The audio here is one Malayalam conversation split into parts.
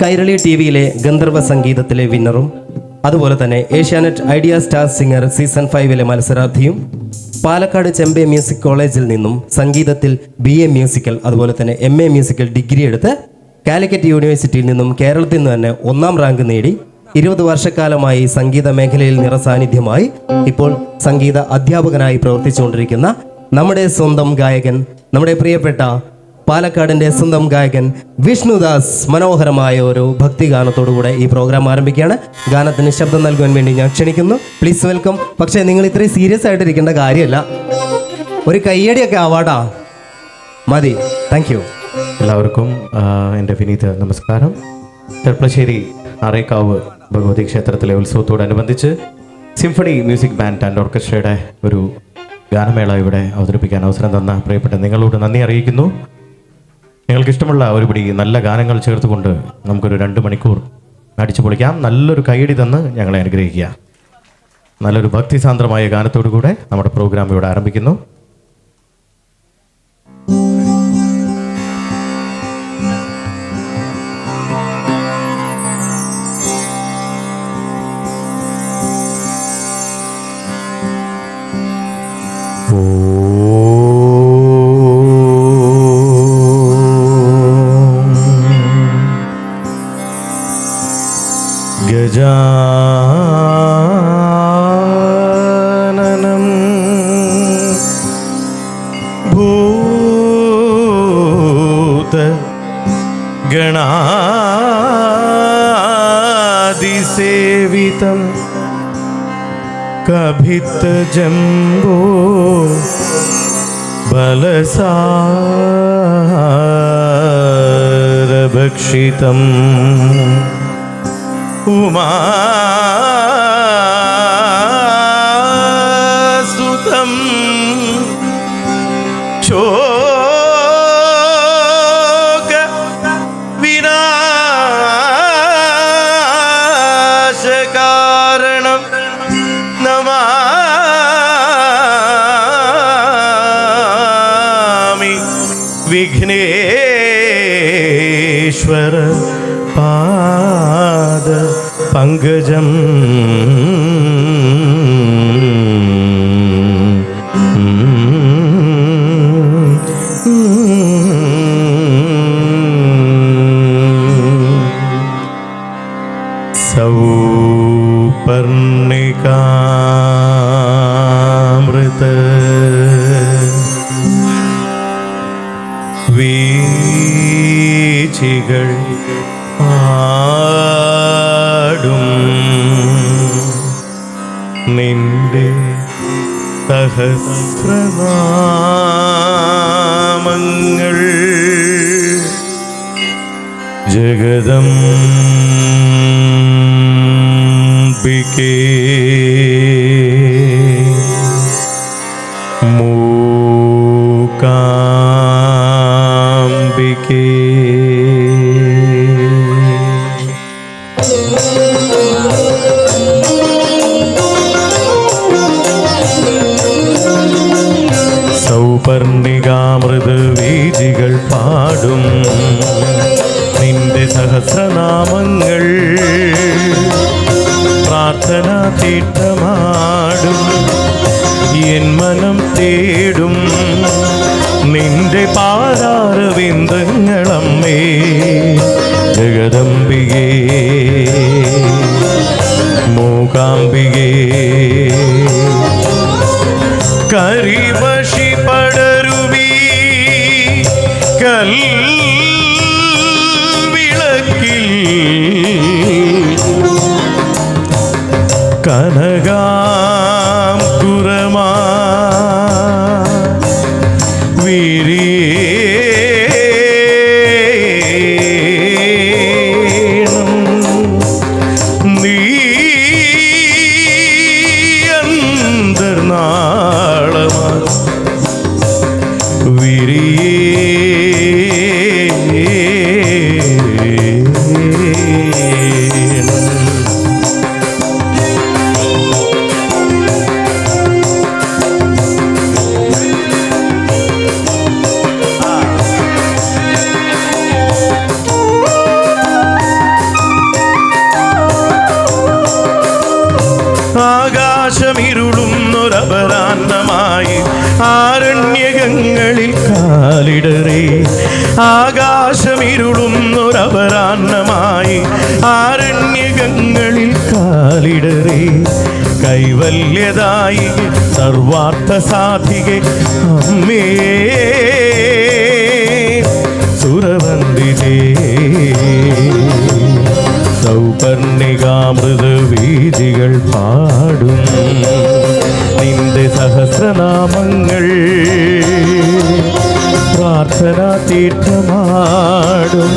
കൈരളി ടി വിയിലെ ഗന്ധർവ സംഗീതത്തിലെ വിന്നറും അതുപോലെ തന്നെ Asianet idea star singer season ഫൈവിലെ മത്സരാർത്ഥിയും പാലക്കാട് ചെമ്പെ മ്യൂസിക് കോളേജിൽ നിന്നും സംഗീതത്തിൽ ബി എ മ്യൂസിക്കൽ അതുപോലെ തന്നെ എം എ മ്യൂസിക്കൽ ഡിഗ്രി എടുത്ത് കാലിക്കറ്റ് യൂണിവേഴ്സിറ്റിയിൽ നിന്നും കേരളത്തിൽ നിന്ന് തന്നെ ഒന്നാം റാങ്ക് നേടി ഇരുപത് വർഷക്കാലമായി സംഗീത മേഖലയിൽ നിറസാന്നിധ്യമായി ഇപ്പോൾ സംഗീത അധ്യാപകനായി പ്രവർത്തിച്ചുകൊണ്ടിരിക്കുന്ന നമ്മുടെ സ്വന്തം ഗായകൻ നമ്മുടെ പ്രിയപ്പെട്ട പാലക്കാടിന്റെ സ്വന്തം ഗായകൻ വിഷ്ണുദാസ് മനോഹരമായ ഒരു ഭക്തി ഗാനത്തോടുകൂടെ ഈ പ്രോഗ്രാം ആരംഭിക്കുകയാണ്. ഗാനത്തിന് ശബ്ദം നൽകുവാൻ വേണ്ടി ഞാൻ ക്ഷണിക്കുന്നു. പ്ലീസ് വെൽക്കം പക്ഷേ നിങ്ങൾ ഇത്രയും സീരിയസ് ആയിട്ടിരിക്കേണ്ട കാര്യമല്ല. ഒരു കയ്യടിയൊക്കെ ആവാടാ. മതി. താങ്ക് യു എല്ലാവർക്കും എന്റെ വിനീത നമസ്കാരം. ചെർപ്പളശ്ശേരി അറേക്കാവ് ഭഗവതി ക്ഷേത്രത്തിലെ ഉത്സവത്തോടനുബന്ധിച്ച് സിംഫണി മ്യൂസിക് ബാൻഡ് ആൻഡ് ഓർക്കസ്ട്രയുടെ ഒരു ഗാനമേള ഇവിടെ അവതരിപ്പിക്കാൻ അവസരം തന്ന പ്രിയപ്പെട്ട നിങ്ങളോട് നന്ദി അറിയിക്കുന്നു. നിങ്ങൾക്ക് ഇഷ്ടമുള്ള ഒരു പിടി നല്ല ഗാനങ്ങൾ ചേർത്തുകൊണ്ട് നമുക്കൊരു രണ്ട് മണിക്കൂർ അടിച്ചു പൊളിക്കാം. നല്ലൊരു കൈയടി തന്ന് ഞങ്ങളെ അനുഗ്രഹിക്കുക. നല്ലൊരു ഭക്തിസാന്ദ്രമായ ഗാനത്തോടു കൂടെ നമ്മുടെ പ്രോഗ്രാം ഇവിടെ ആരംഭിക്കുന്നു. गजा भूत गणादिसेवितं कभितजम्बो बलसारभक्षितम् ഉമാസുതം ശോക വിനാശകാരണം നമാമി വിഘ്നേശ്വര പാദ പങ്കജം. സൗപർണികാമൃത സഹസ്രനാമങ്ങൾ ജഗദം മൂകാംബികേ സഹസ്രനാമങ്ങൾ. പ്രാർത്ഥന തീട്ടമാടും എൻ മനം തേടും. നിന്റെ പാതാരവിന്ദങ്ങളമ്മേ ജഗദംബികേ. മൂകാംബികേ. കനകാം ആരണ്യകങ്ങളിൽ കാലിടറി. ആകാശമിരുളുന്നൊരപരാന്നമായി ആരണ്യകങ്ങളിൽ കാലിടറി. കൈവല്യതായി സർവാർത്ഥ സാധിക അമ്മേ സുരവന്ദിതേ. സൗപർണികാമൃത വീതികൾ പാടും. സഹസ്രനാമങ്ങൾ പ്രാർത്ഥന തീർത്ഥമാടും.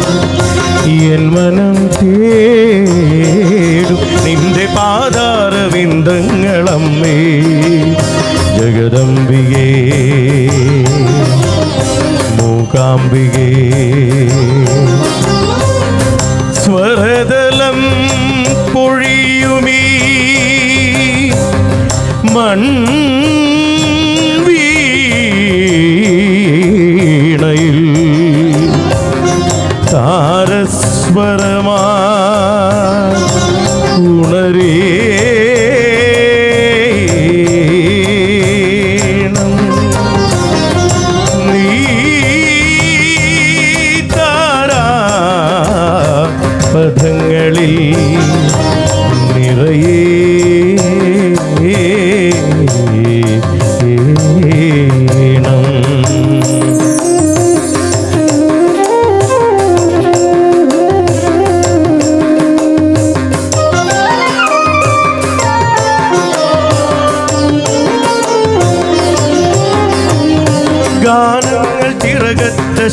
എൻ മനം തേടും. നിന്റെ പാതാരവിന്ദങ്ങളമ്മേ ജഗദംബികേ മൂകാംബികേ. സ്വരതലം പൊഴിയുമീ മൺ നീ താരാ പദങ്ങളിൽ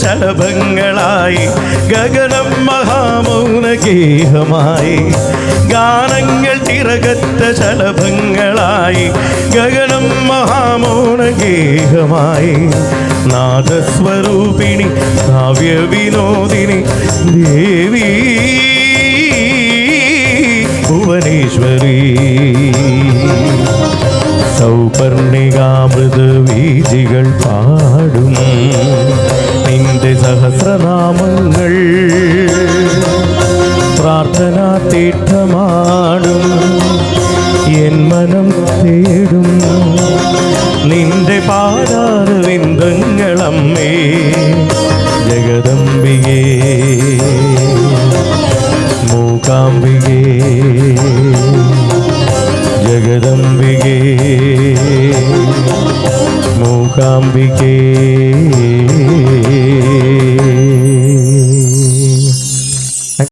ശലഭങ്ങളായി ഗഗനം മഹാമൗനഗീഹമായി. ഗാനങ്ങൾ തിരകത്ത ശലഭങ്ങളായി ഗഗനം മഹാമൗനഗേഹമായി. നാദസ്വരൂപിണി കാവ്യവിനോദിനി ദേവി ഭുവനേശ്വരി. സൗപർണികാമൃത വീതികൾ പാടും. പ്രാർത്ഥനാ പ്രാർത്ഥന തീർത്ഥമാടും. എൻ മനം തേടും. നിന്റെ പാതാരവിന്ദങ്ങളമ്മേ ജഗദംബികേ മൂകാംബികേ ജഗദംബികേ മൂകാംബികേ.